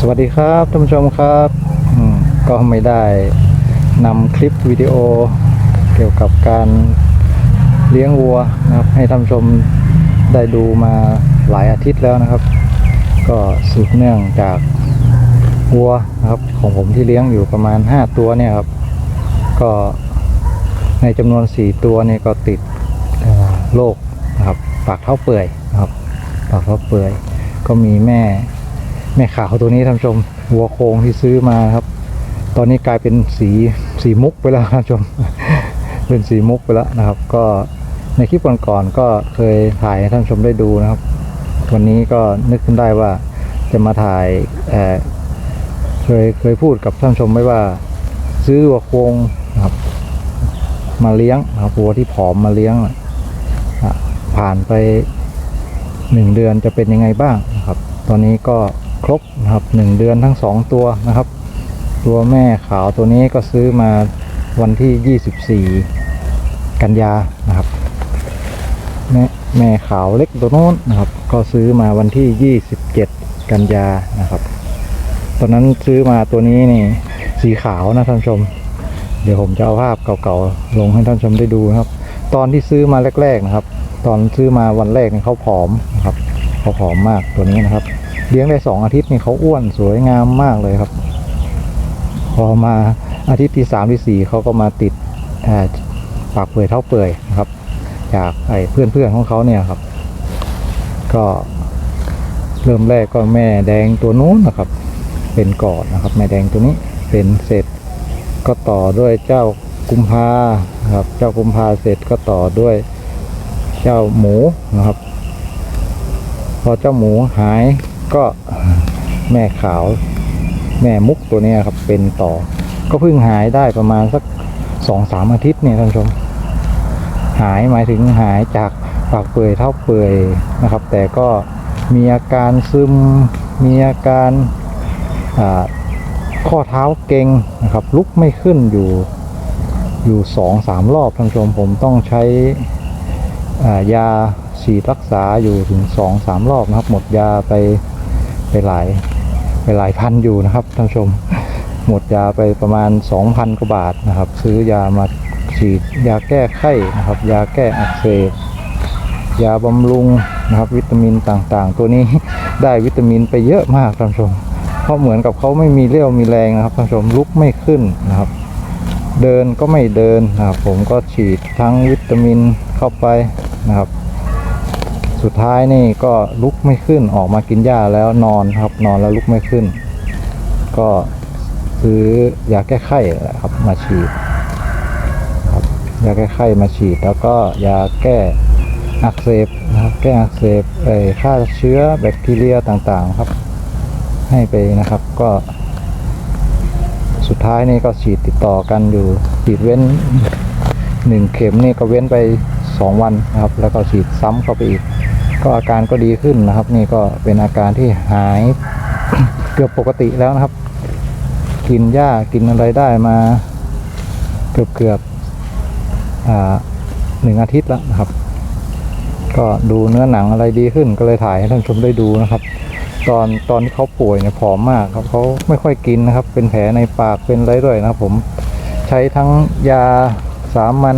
สวัสดีครับท่านผู้ชมครับก็ไม่ได้นำคลิปวิดีโอเกี่ยวกับการเลี้ยงวัวนะครับ ให้ท่านผู้ชมได้ดูมาหลายอาทิตย์แล้วนะครับ ก็สืบเนื่องจากวัวนะครับของผมที่เลี้ยงอยู่ประมาณ 5 ตัวเนี่ยครับ ก็ในจำนวน 4 ตัวเนี่ยก็ติดโรคนะครับ ปากเท้าเปื่อยนะครับ ปากเท้าเปื่อย ก็มีแม่ แม่ขาวตัวนี้ท่านชมวัวโครงที่ซื้อมาครับ ตอนนี้กลายเป็นสีสีมุกไปแล้วท่านชม เป็นสีมุกไปแล้วนะครับ ก็ในคลิปก่อนๆก็เคยถ่ายให้ท่านชมได้ดูนะครับ วันนี้ก็นึกขึ้นได้ว่าจะมาถ่ายเเคยเคยพูดกับท่านชมไว้ว่า ซื้อวัวโครงนะครับ มาเลี้ยงนะครับวัวที่ผอมมาเลี้ยงผ่านไปหนึ่งเดือนจะเป็นยังไงบ้างนะครับ ตอนนี้ก็ ครบนะครับหนึ่งเดือนทั้งสองตัวนะครับ ตัวแม่ขาวตัวนี้ก็ซื้อมาวันที่ 24 กันยานะครับ แม่แม่ขาวเล็กตัวโน้นนะครับ ก็ซื้อมาวันที่ 27 กันยานะครับ ตอนนั้นซื้อมาตัวนี้นี่สีขาวนะท่านชม เดี๋ยวผมจะเอาภาพเก่าๆลงให้ท่านชมได้ดูนะครับ ตอนที่ซื้อมาแรก ๆนะครับ ตอนซื้อมาวันแรกเนี่ยเขาผอมนะครับเขาผอมมากตัวนี้นะครับ เลี้ยงได้สองอาทิตย์นี่เขาอ้วนสวยงามมากเลยครับ พอมาอาทิตย์ที่สามที่สี่เขาก็มาติดปากเปื่อยเท้าเปื่อยนะครับ จากไอ้เพื่อนๆของเขาเนี่ยครับ ก็เริ่มแรกก็แม่แดงตัวนู้นนะครับ เป็นกอนนะครับ แม่แดงตัวนี้เป็นเสร็จก็ต่อด้วยเจ้ากุมภาครับ เจ้ากุมภาเสร็จก็ต่อด้วยเจ้าหมูนะครับ พอเจ้าหมูหาย ก็แม่ขาวแม่มุกตัวนี้ครับเป็นต่อ ก็เพิ่งหายได้ประมาณสักสองสามอาทิตย์เนี่ยท่านชม หายหมายถึงหายจากปากเปื่อยเท่าเปื่อยนะครับ แต่ก็มีอาการซึมมีอาการาข้อเท้าเก่งนะครับ ลุกไม่ขึ้นอยู่อยู่สองสามรอบท่านชมผมต้องใช้ยาฉีดรักษาอยู่ถึงสองสามรอบนะครับ หมดยาไป หลายไปหลายพันอยู่นะครับท่านผู้ชม หมดยาไปประมาณ 2,000กว่าบาทนะครับ ซื้อยามาฉีดยาแก้ไข้นะครับ ยาแก้อักเสบยาบำรุงนะครับ วิตามินต่างๆ ตัวนี้ได้วิตามินไปเยอะมากท่านผู้ชมเพราะเหมือนกับเขาไม่มีเรี่ยวมีแรงนะครับท่านผู้ชมลุกไม่ขึ้นนะครับ เดินก็ไม่เดินนะครับผมก็ฉีดทั้งวิตามินเข้าไปนะครับ สุดท้ายนี่ก็ลุกไม่ขึ้นออกมากินหญ้าแล้วนอนครับนอนแล้วลุกไม่ขึ้น ก็ซื้อยาแก้ไข้แหละครับมาฉีดครับยาแก้ไข้มาฉีด แล้วก็ยาแก้อักเสบนะครับแก้อักเสบไอ้ฆ่าเชื้อแบคทีเรียต่างๆครับ ให้ไปนะครับก็สุดท้ายนี่ก็ฉีดติดต่อกันอยู่ฉีดเว้นหนึ่งเข็มนี่ก็เว้นไปสองวันนะครับ แล้วก็ฉีดซ้ำเข้าไปอีก ก็อาการก็ดีขึ้นนะครับ นี่ก็เป็นอาการที่หายเกือบปกติแล้วนะครับ กินหญ้ากินอะไรได้มาเกือบเกือบหนึ่งอาทิตย์แล้วนะครับ ก็ดูเนื้อหนังอะไรดีขึ้นก็เลยถ่ายให้ท่านชมได้ดูนะครับ ตอนตอนที่เขาป่วยเนี่ยผอมมากครับเขาไม่ค่อยกินนะครับ เป็นแผลในปากเป็นอะไรด้วยนะครับ ผมใช้ทั้งยาสามัญ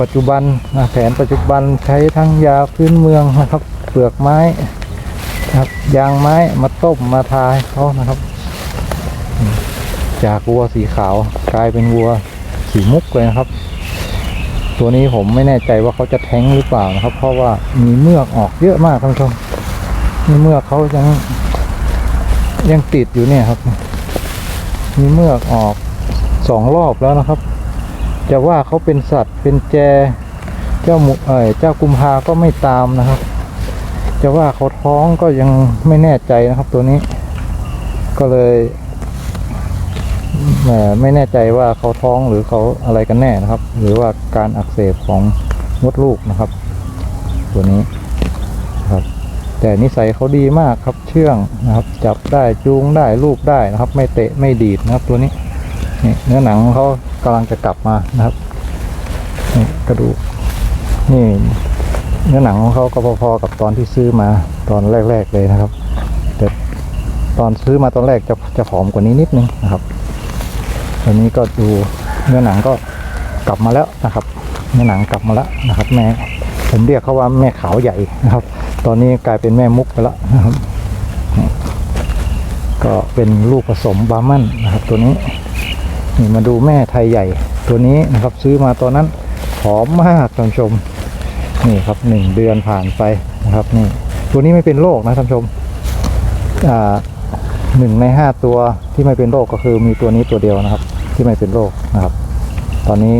ปัจจุบันนะแผนปัจจุบันใช้ทั้งยาพื้นเมืองนะครับ เปลือกไม้ครับยางไม้มาต้มมาทาเขานะครับ จากวัวสีขาวกลายเป็นวัวสีมุกเลยนะครับ ตัวนี้ผมไม่แน่ใจว่าเขาจะแท้งหรือเปล่านะครับ เพราะว่ามีเมือกออกเยอะมากท่านผู้ชมีเมือกเขายังยังติดอยู่เนี่ยครับ มีเมือกออกสองรอบแล้วนะครับ จะว่าเขาเป็นสัตว์เป็นแจ เจ้าหมูเอ่ยเจ้ากุมภาก็ไม่ตามนะครับ จะว่าเขาท้องก็ยังไม่แน่ใจนะครับตัวนี้ ก็เลยแไม่แน่ใจว่าเขาท้องหรือเขาอะไรกันแน่นะครับ หรือว่าการอักเสบของมดลูกนะครับ ตัวนี้ครับ แต่นิสัยเขาดีมากครับเชื่องนะครับ จับได้จูงได้ลูบได้นะครับ ไม่เตะไม่ดีดนะครับ ตัวนี้นี่เนื้อหนังเขา กำลังจะกลับมานะครับนี่กระดูกนี่เนื้อหนังของเขาก็พอๆกับตอนที่ซื้อมาตอนแรก ๆเลยนะครับ แต่ตอนซื้อมาตอนแรกจะจะผอมกว่านี้นิดนึงนะครับตอนนี้ก็ดูเนื้อหนังก็กลับมาแล้วนะครับเนื้อหนังกลับมาแล้วนะครับ แม่ผมเรียกเขาว่าแม่ขาวใหญ่นะครับ ตอนนี้กลายเป็นแม่มุกไปแล้วนะครับ ก็เป็นลูกผสมบาร์มันนะครับ ตัวนี้ นี่มาดูแม่ไทยใหญ่ตัวนี้นะครับซื้อมาตอนนั้นหอมมากท่านชม นี่ครับหนึ่งเดือนผ่านไปนะครับนี่ตัวนี้ไม่เป็นโรคนะท่านชมอ่าหนึ่งในห้าตัวที่ไม่เป็นโรคก็คือมีตัวนี้ตัวเดียวนะครับ ที่ไม่เป็นโรคนะครับ ตอนนี้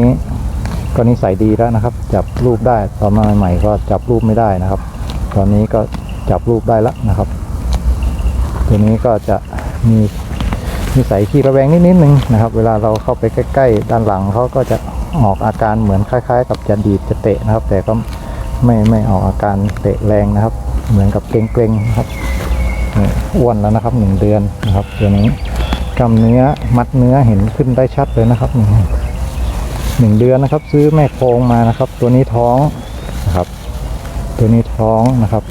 ก็นิสัยดีแล้วนะครับ จับรูปได้ตอนมาใหม่ก็จับรูปไม่ได้นะครับ ตอนนี้ก็จับรูปได้แล้วนะครับ ตัวนี้ก็จะมี นิสัยขี้ระแวงนิดนิดนึงนะครับ เวลาเราเข้าไปใกล้ๆ ด้านหลังเขาก็จะออกอาการเหมือนคล้าย ๆ กับจะดีดจะเตะนะครับ แต่ก็ไม่ไม่ออกอาการเตะแรงนะครับ เหมือนกับเกรงๆนะครับอ้วนแล้วนะครับหนึ่งเดือนนะครับตัวนี้กล้ามเนื้อมัดเนื้อเห็นขึ้นได้ชัดเลยนะครับหนึ่งเดือนนะครับ ซื้อแม่โครงมานะครับ ตัวนี้ท้องนะครับ ตัวนี้ท้องนะครับ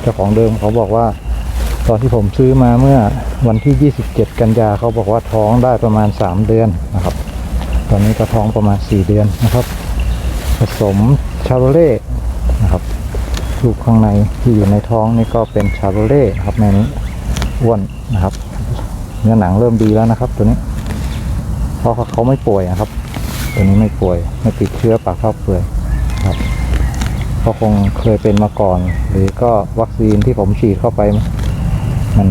เจ้าของเดิมเขาบอกว่า ตอนที่ผมซื้อมาเมื่อวันที่ 27 กันยาเขาบอกว่าท้องได้ประมาณ 3 เดือนนะครับ ตอนนี้ก็ท้องประมาณ 4 เดือนนะครับ ผสมชาโรเล่นะครับลูกข้างในที่อยู่ในท้องนี่ก็เป็นชาโรเล่ครับแม่นี้อ้วนนะครับ เนื้อหนังเริ่มดีแล้วนะครับ ตัวนี้เพราะเขาไม่ป่วยนะครับ ตัวนี้ไม่ป่วยไม่ติดเชื้อปากเข้าเปื่อยครับก็คงเคยเป็นมาก่อน หรือก็วัคซีนที่ผมฉีดเข้าไป มัน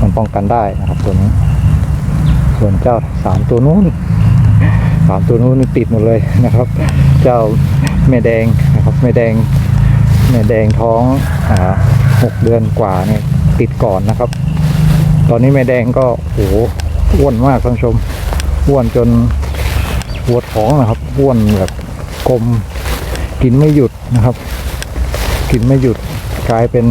มันป้องกันได้นะครับตัวนี้ ส่วนเจ้าสามตัวนู้นสามตัวนู้นติดหมดเลยนะครับ เจ้าแม่แดงนะครับแม่แดงแม่แดงท้องอ่าหกเดือนกว่าเนี่ยติดก่อนนะครับ ตอนนี้แม่แดงก็โอ้โหอ้วนมากท่านชมอ้วนจนปวดท้องนะครับอ้วนแบบกลมกินไม่หยุดนะครับ กินไม่หยุดกลายเป็น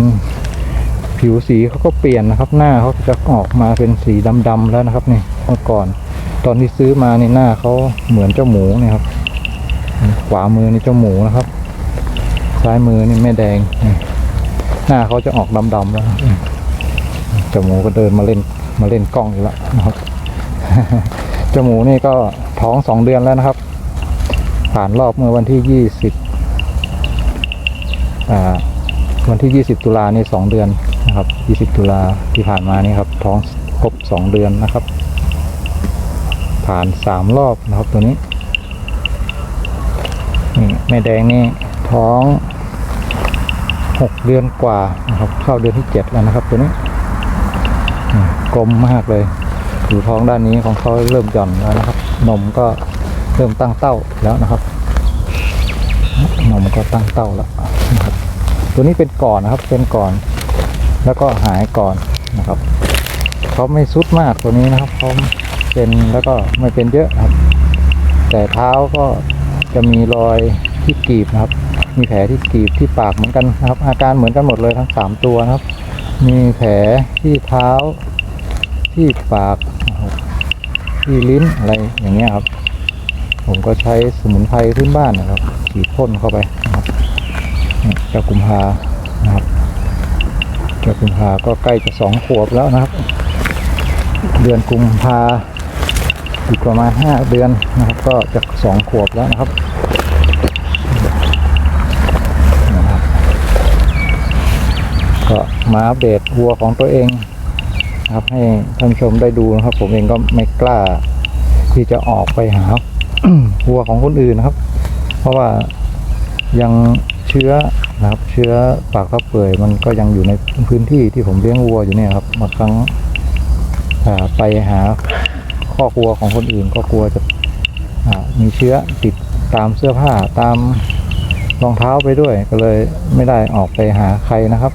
ผิวสีเขาก็เปลี่ยนนะครับ หน้าเขาจะออกมาเป็นสีดำๆแล้วนะครับนี่เมื่อก่อน ตอนที่ซื้อมาในหน้าเขาเหมือนเจ้าหมูนี่ครับ ขวามือนี่เจ้าหมูนะครับ ซ้ายมือนี่แม่แดงหน้าเขาจะออกดำๆแล้วเจ้าหมูก็เดินมาเล่นมาเล่นกล้องอีกแล้วนะครับเจ้าหมูนี่ก็ท้องสองเดือนแล้วนะครับ ผ่านรอบเมื่อวันที่ยี่สิบอ่าวันที่ 20 ตุลานี่2เดือน นะครับ 20 ตุลาที่ผ่านมานี่ครับ ท้องครบ 2 เดือนนะครับ ผ่าน 3 รอบนะครับตัวนี้ นี่แม่แดงนี่ท้อง 6 เดือนกว่านะครับ เข้าเดือนที่ 7 แล้วนะครับ ตัวนี้กลมมากเลยอยู่ท้องด้านนี้ของเขาเริ่มหย่อนแล้วนะครับ นมก็เริ่มตั้งเต้าแล้วนะครับนมก็ตั้งเต้าแล้วนะครับ ตัวนี้เป็นก่อนนะครับ เป็นก่อน แล้วก็หายก่อนนะครับเขาไม่ซุดมากตัวนี้นะครับเขาเป็นแล้วก็ไม่เป็นเยอะครับ แต่เท้าก็จะมีรอยที่กรีบนะครับ มีแผลที่กรีบที่ปากเหมือนกันนะครับ อาการเหมือนกันหมดเลยทั้งสามตัวนะครับ มีแผลที่เท้าที่ปากที่ลิ้นอะไรอย่างเงี้ยครับ ผมก็ใช้สมุนไพรพื้นบ้านนะครับฉีดพ่นเข้าไปนะครับเจ้ากุมภานะครับ เจ้ากุมภาก็ใกล้จะสองขวบแล้วนะครับ เดือนกุมภาอีกประมาณห้าเดือนนะครับ ก็จะสองขวบแล้วนะครับนะครับก็มาอัปเดตวัวของตัวเองนะครับ ให้ท่านชมได้ดูนะครับ ผมเองก็ไม่กล้าที่จะออกไปหาวัวของคนอื่นนะครับ เพราะว่ายังเชื้อ นะครับ เชื้อปากทับเปื่อยมันก็ยังอยู่ในพื้นที่ที่ผมเลี้ยงวัวอยู่เนี่ยครับบางครั้งไปหาข้อกวัวของคนอื่นก็กลัวจะมีเชื้อติดตามเสื้อผ้าตามรองเท้าไปด้วยก็เลยไม่ได้ออกไปหาใครนะครับ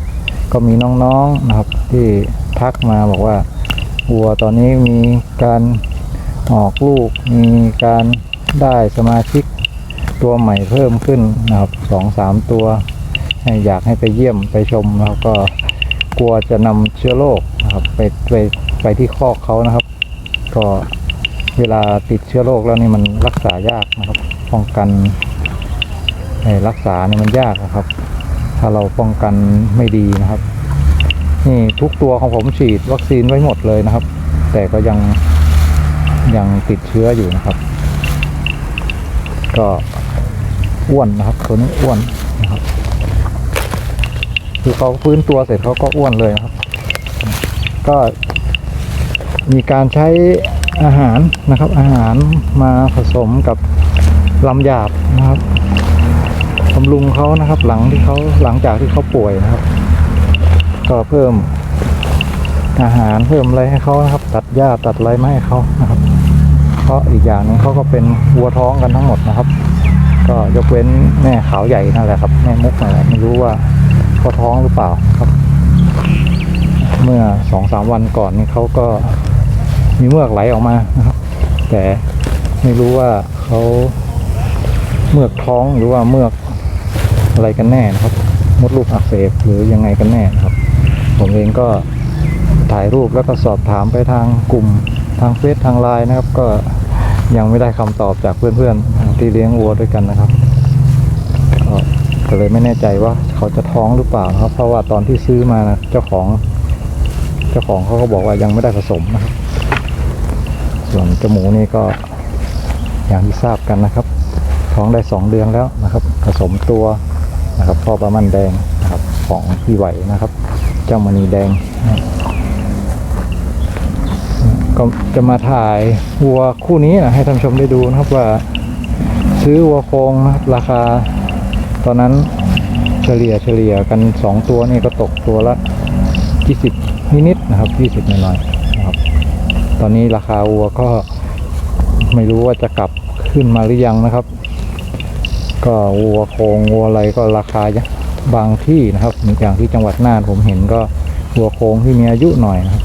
ก็มีน้องๆนะครับที่ทักมาบอกว่าวัวตอนนี้มีการออกลูก มีการได้สมาชิกตัวใหม่เพิ่มขึ้นนะครับสองสามตัว อยากให้ไปเยี่ยมไปชมนะครับก็กลัวจะนำเชื้อโรคนะครับไปไปไปที่คอกเขานะครับ ก็เวลาติดเชื้อโรคแล้วนี่มันรักษายากนะครับ ป้องกันรักษาเนี่ยมันยากนะครับ ถ้าเราป้องกันไม่ดีนะครับ นี่ทุกตัวของผมฉีดวัคซีนไว้หมดเลยนะครับ แต่ก็ยังยังติดเชื้ออยู่นะครับ ก็อ้วนนะครับ ตัวนี้อ้วนนะครับ คือเขาฟื้นตัวเสร็จเขาก็อ้วนเลยครับ ก็มีการใช้อาหารนะครับ อาหารมาผสมกับลำหยาบนะครับบำรุงเขานะครับ หลังที่เขาหลังจากที่เขาป่วยนะครับ ก็เพิ่มอาหารเพิ่มอะไรให้เขานะครับ ตัดหญ้าตัดอะไรมาให้เขานะครับ เพราะอีกอย่างหนึงเขาก็เป็นวัวท้องกันทั้งหมดนะครับ ก็ยกเว้นแม่ขาวใหญ่นั่นแหละครับแม่มุกนั่นแหละไม่รู้ว่า เขาท้องหรือเปล่าครับ เมื่อสองสามวันก่อนนี่เขาก็มีเมือกไหลออกมานะครับ แต่ไม่รู้ว่าเขาเมือกท้องหรือว่าเมือกอะไรกันแน่นะครับ มดลูกอักเสบหรือยังไงกันแน่นะครับ ผมเองก็ถ่ายรูปแล้วก็สอบถามไปทางกลุ่มทางเฟซทางไลน์นะครับ ก็ยังไม่ได้คำตอบจากเพื่อนๆที่เลี้ยงวัวด้วยกันนะครับ ก็เลยไม่แน่ใจว่าเขาจะท้องหรือเปล่านะครับ เพราะว่าตอนที่ซื้อมานะเจ้าของ เจ้าของเขาก็บอกว่ายังไม่ได้ผสมนะครับ ส่วนจมูกนี่ก็อย่างที่ทราบกันนะครับ ท้องได้สองเดือนแล้วนะครับ ผสมตัวนะครับพ่อประมันแดงนะครับของพี่ไหวนะครับ เจ้ามณีแดง ก็จะมาถ่ายวัวคู่นี้นะให้ท่านชมได้ดูนะครับว่า ซื้อวัวโครงนะครับราคา ตอนนั้นเฉลี่ยเฉลี่ยกันสองตัวนี่ก็ตกตัวละ 20 นิดๆนะครับ 20หน่อยๆนะครับ ตอนนี้ราคาวัวก็ไม่รู้ว่าจะกลับขึ้นมาหรือยังนะครับ ก็วัวโคงวัวอะไรก็ราคาบางที่นะครับอย่างที่จังหวัดน่านผมเห็นก็วัวโคงที่มีอายุหน่อยนะครับ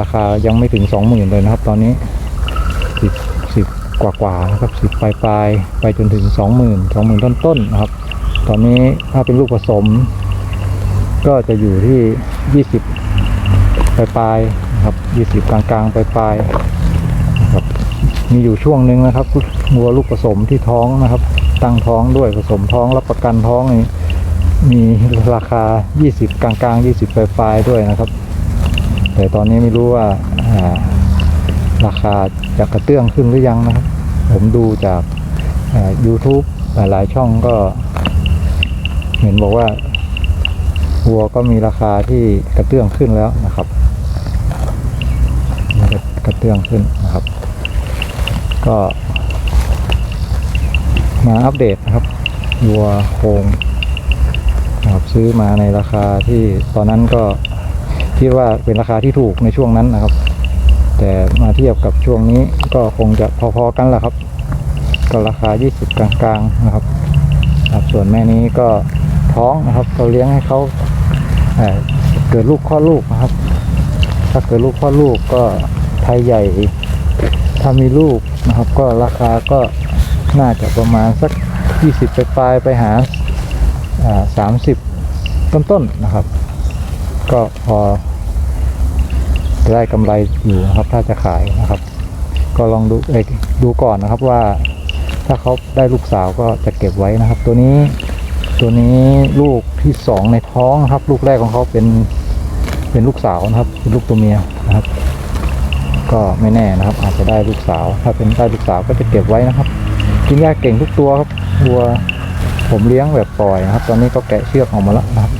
ราคายังไม่ถึงสองหมื่นเลยนะครับ ตอนนี้สิบสิบ กว่ากว่าๆนะครับสิบปลายปลายไปจนถึงสองหมื่นสองหมื่นต้นๆนะครับ ตอนนี้ถ้าเป็นลูกผสม ก็จะอยู่ที่ยี่สิบปลายปลายนะครับยี่สิบกลางกลางๆ ปลายปลายครับมีอยู่ช่วงหนึ่งนะครับวัวลูกผสมที่ท้องนะครับ ตั้งท้องด้วยผสมท้องรับประกันท้องนี่มีราคา 20 กลางกลางๆ20 ปลายปลายด้วยนะครับ แต่ตอนนี้ไม่รู้ว่าอ่า ราคาจะกระเตื้องขึ้นหรือยังนะครับ ผมดูจากอ่า YouTube หลายช่องก็ เห็นบอกว่าวัวก็มีราคาที่กระเตื้องขึ้นแล้วนะครับกระเตื้องขึ้นนะครับ ก็ มาอัปเดตนะครับวัวโคงนะครับซื้อมาในราคาที่ตอนนั้นก็คิดว่าเป็นราคาที่ถูกในช่วงนั้นนะครับ แต่มาเทียบกับช่วงนี้ก็คงจะพอๆกันแหละครับ ก็ราคา 20 กลางๆนะครับครับส่วนแม่นี้ก็ท้องนะครับเราเลี้ยงให้เขาเเกิดลูกคลอดลูกนะครับ ถ้าเกิดลูกคลอดลูกก็ไทยใหญ่ ถ้ามีลูกนะครับ ก็ราคาก็น่าจะประมาณสัก 20 ไปปลายๆไปหาา30ต้นๆนะครับ ก็พอ ได้กำไรอยู่นะครับ ถ้าจะขายนะครับ ก็ลองดูเอดูก่อนนะครับว่า ถ้าเขาได้ลูกสาวก็จะเก็บไว้นะครับ ตัวนี้ตัวนี้ลูกที่สองในท้องนะครับ ลูกแรกของเขาเป็นเป็นลูกสาวนะครับเป็นลูกตัวเมียนะครับ ก็ไม่แน่นะครับ อาจจะได้ลูกสาว ถ้าเป็นได้ลูกสาวก็จะเก็บไว้นะครับ กินหญ้าเก่งทุกตัวครับวัวผมเลี้ยงแบบปล่อยนะครับ ตอนนี้ก็แกะเชือกออกมาแล้วนะครับ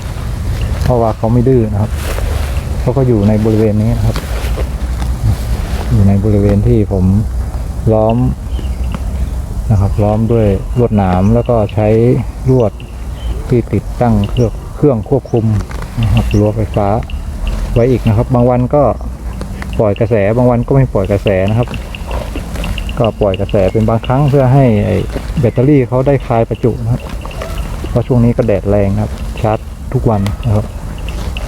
เพราะว่าเขาไม่ดื้อนะครับ เขาก็อยู่ในบริเวณนี้นะครับ อยู่ในบริเวณที่ผมล้อมนะครับ ล้อมด้วยลวดหนามแล้วก็ใช้ลวดที่ติดตั้งเครื่องเครื่องควบคุมนะครับรั้วไฟฟ้าไว้อีกนะครับ บางวันก็ปล่อยกระแสบางวันก็ไม่ปล่อยกระแสนะครับ ก็ปล่อยกระแสเป็นบางครั้งเพื่อให้ไอ้แบตเตอรี่เขาได้คลายประจุนะครับเพราะช่วงนี้ก็แดดแรงครับชาร์จทุกวันนะครับ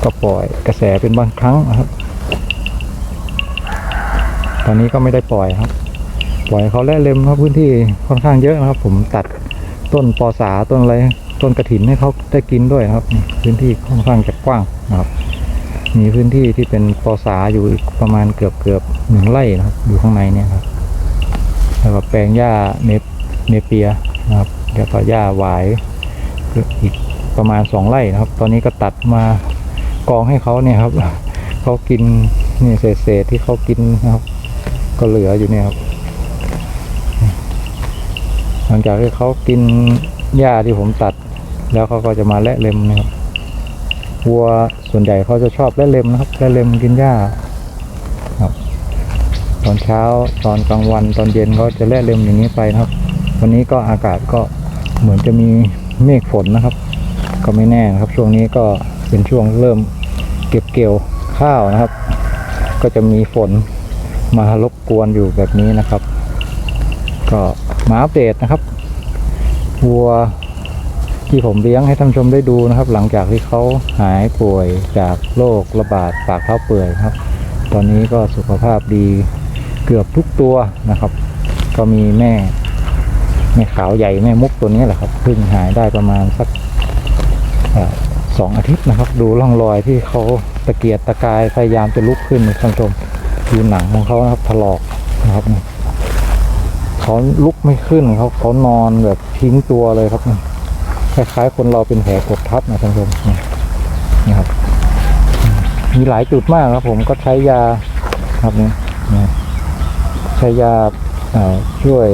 ก็ปล่อยกระแสเป็นบางครั้งนะครับ ตอนนี้ก็ไม่ได้ปล่อยครับ ปล่อยเขาแล่เล็มครับพื้นที่ค่อนข้างเยอะนะครับ ผมตัดต้นปอสาต้นอะไรต้นกระถินให้เขาได้กินด้วยครับ พื้นที่ค่อนข้างจะกว้างนะครับ มีพื้นที่ที่เป็นปอสาอยู่อีกประมาณเกือบเกือบหนึ่งไร่นะครับ อยู่ข้างในเนี่ยครับแล้วก็แปลงหญ้าเนปเนเปียนะครับแล้วก็หญ้าหวายอีกประมาณสองไร่นะครับ ตอนนี้ก็ตัดมา กองให้เขาเนี่ยครับเขากินนี่เศษๆที่เขากินนะครับ ก็เหลืออยู่เนี่ยครับ หลังจากที่เขากินหญ้าที่ผมตัด แล้วเขาก็จะมาและเล็มนะครับวัวส่วนใหญ่เขาจะชอบและเล็มนะครับและเล็มกินหญ้าครับ ตอนเช้าตอนกลางวันตอนเย็นเขาจะและเล็มอย่างนี้ไปนะครับ วันนี้ก็อากาศก็เหมือนจะมีเมฆฝนนะครับ ก็ไม่แน่นะครับ ช่วงนี้ก็เป็นช่วงเริ่ม เก็บเกี่ยวข้าวนะครับ ก็จะมีฝนมารบกวนอยู่แบบนี้นะครับ ก็มาอัปเดตนะครับวัวที่ผมเลี้ยงให้ท่านชมได้ดูนะครับ หลังจากที่เขาหายป่วยจากโรคระบาดปากเท้าเปื่อยครับ ตอนนี้ก็สุขภาพดีเกือบทุกตัวนะครับ ก็มีแม่แม่ขาวใหญ่แม่มุกตัวนี้แหละครับเพิ่งหายได้ประมาณสัก สองอาทิตย์นะครับ ดูร่องรอยที่เขาตะเกียกตะกายพยายามจะลุกขึ้นท่านผู้ชมดูหนังของเขานะครับถลอกนะครับเขาลุกไม่ขึ้นเขาเขานอนแบบทิ้งตัวเลยครับคล้ายๆ คนเราเป็นแผลกดทับนะท่านผู้ชมนี่ครับ มีหลายจุดมากครับ ผมก็ใช้ยาครับนี่ใช้ยาช่วย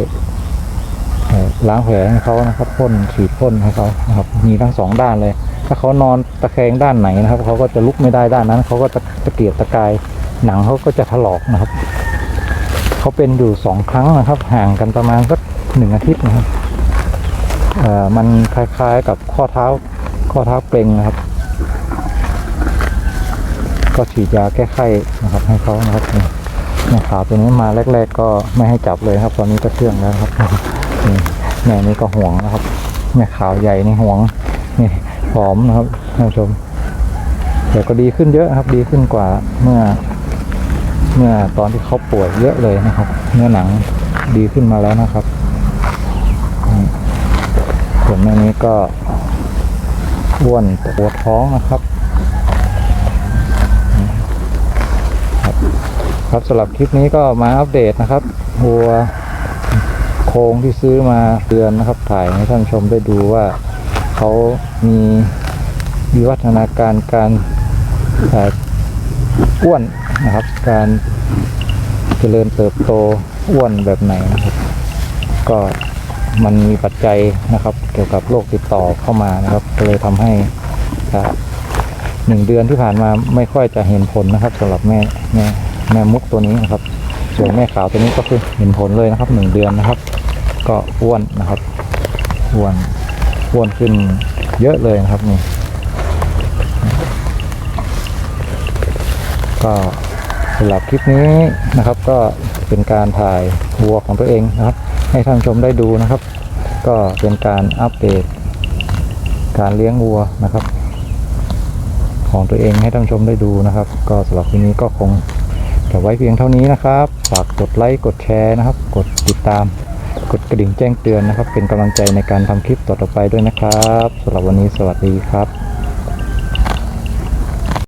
ล้างแผลให้เขานะครับพ่นฉีดพ่นให้เขานะครับ มีทั้งสองด้านเลย ถ้าเขานอนตะแคงด้านไหนนะครับ เขาก็จะลุกไม่ได้ด้านนั้น เขาก็จะตะเกียกตะกายหนังเขาก็จะถลอกนะครับ เขาเป็นอยู่สองครั้งนะครับ ห่างกันประมาณสักหนึ่งอาทิตย์นะครับมันคล้ายๆกับข้อเท้าข้อเท้าเกร็งนะครับ ก็ฉีดยาแก้ไข้นะครับ ให้เขานะครับเนี่แม่ขาตัวนี้มาแรก ๆ ก็ไม่ให้จับเลยครับ ตอนนี้ก็เชื่องแล้วครับนี่แม่นี่ก็ห่วงนะครับแม่ขาวใหญ่นี่ห่วงนี่ อมนะครับท่านผู้ชม แต่ก็ดีขึ้นเยอะครับดีขึ้นกว่าเมื่อ เมื่อตอนที่เขาป่วยเยอะเลยนะครับ เนื้อหนังดีขึ้นมาแล้วนะครับส่วนแม่นี้ก็อ้วนปวดท้องนะครับ ครับครับสำหรับคลิปนี้ก็มาอัปเดตนะครับวัวโครงที่ซื้อมาเดือนนะครับ ถ่ายให้ท่านชมได้ดูว่า เขามีวิวัฒนาการการอ้วนนะครับ การเจริญเติบโตอ้วนแบบไหนนะครับ ก็มันมีปัจจัยนะครับ เกี่ยวกับโรคติดต่อเข้ามานะครับ ก็เลยทำให้หนึ่งเดือนที่ผ่านมาไม่ค่อยจะเห็นผลนะครับสำหรับแม่แม่แม่มุกตัวนี้นะครับ ส่วนแม่ขาวตัวนี้ก็คือเห็นผลเลยนะครับหนึ่งเดือนนะครับ ก็อ้วนนะครับอ้วน อ้วนขึ้นเยอะเลยนะครับนี่ก็สำหรับคลิปนี้นะครับก็เป็นการถ่ายวัวของตัวเองนะครับ ให้ท่านชมได้ดูนะครับ ก็เป็นการอัปเดตการเลี้ยงวัวนะครับ ของตัวเองให้ท่านชมได้ดูนะครับ ก็สำหรับคลิปนี้ก็คงจะไว้เพียงเท่านี้นะครับ ฝากกดไลค์กดแชร์นะครับ กดติดตาม กดกระดิ่งแจ้งเตือนนะครับ เป็นกำลังใจในการทำคลิปต่อๆไปด้วยนะครับสำหรับวันนี้สวัสดีครับ